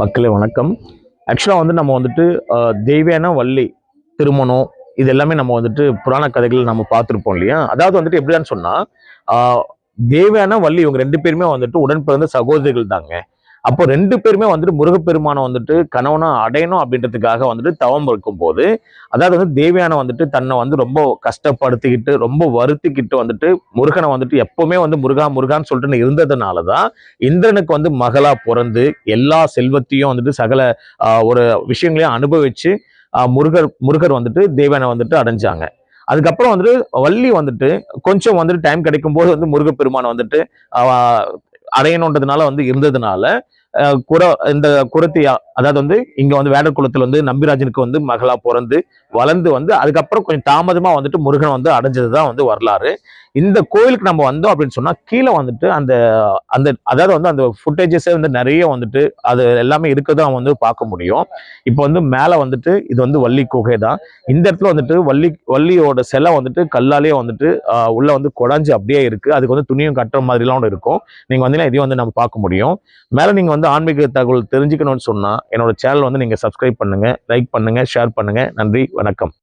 மக்களே வணக்கம். ஆக்சுவலாக வந்து நம்ம வந்துட்டு தெய்வான வள்ளி திருமணம் இது எல்லாமே நம்ம வந்துட்டு புராண கதைகள் நம்ம பார்த்துருப்போம் இல்லையா? அதாவது வந்துட்டு எப்படின்னு சொன்னால் தேவையான வள்ளி இவங்க ரெண்டு பேருமே வந்துட்டு உடன் பிறந்த சகோதரிகள் தாங்க. அப்போ ரெண்டு பேருமே வந்துட்டு முருகப்பெருமானை வந்துட்டு கணவனா அடையணும் அப்படின்றதுக்காக வந்துட்டு தவம் இருக்கும் போது அதாவது வந்து தேவியான வந்துட்டு தன்னை வந்து ரொம்ப கஷ்டப்படுத்திக்கிட்டு ரொம்ப வருத்திக்கிட்டு வந்துட்டு முருகனை வந்துட்டு எப்பவுமே வந்து முருகா முருகான்னு சொல்லிட்டு இருந்ததுனால தான் இந்திரனுக்கு வந்து மகளா பிறந்து எல்லா செல்வத்தையும் வந்துட்டு சகல ஒரு விஷயங்களையும் அனுபவிச்சு முருகர் முருகர் வந்துட்டு தேவியானை வந்துட்டு அடைஞ்சாங்க. அதுக்கப்புறம் வந்துட்டு வள்ளி வந்துட்டு கொஞ்சம் வந்துட்டு டைம் கிடைக்கும் போது வந்து முருகப்பெருமானை வந்துட்டு அடையணுன்றதுனால வந்து இருந்ததுனால குர இந்த குரத்தி அதாவது வந்து இங்க வந்து வேடர் குளத்துல வந்து நம்பிராஜனுக்கு வந்து மகளா பிறந்து வளர்ந்து வந்து அதுக்கப்புறம் கொஞ்சம் தாமதமா வந்துட்டு முருகன் வந்து அடைஞ்சதுதான் வந்து வரலாறு. இந்த கோயிலுக்கு நம்ம வந்தோம் அப்படின்னு சொன்னா கீழே வந்துட்டு அந்த அந்த அதாவது வந்து அந்த ஃபுட்டேஜஸே வந்து நிறைய வந்துட்டு அது எல்லாமே இருக்கதான் வந்து பார்க்க முடியும். இப்போ வந்து மேலே வந்துட்டு இது வந்து வள்ளி குகை தான் இந்த இடத்துல வந்துட்டு வள்ளி வள்ளியோட சிலை வந்துட்டு கல்லாலேயே வந்துட்டு உள்ள வந்து குடஞ்சு அப்படியே இருக்கு. அதுக்கு வந்து துணியும் கட்டுற மாதிரிலாம் ஒன்று இருக்கும். நீங்க வந்தீங்கன்னா இதையும் வந்து நம்ம பார்க்க முடியும். மேலே நீங்க வந்து ஆன்மீக தகவல் தெரிஞ்சுக்கணும்னு சொன்னா என்னோட சேனல் வந்து நீங்க சப்ஸ்கிரைப் பண்ணுங்க லைக் பண்ணுங்க ஷேர் பண்ணுங்க. நன்றி வணக்கம்.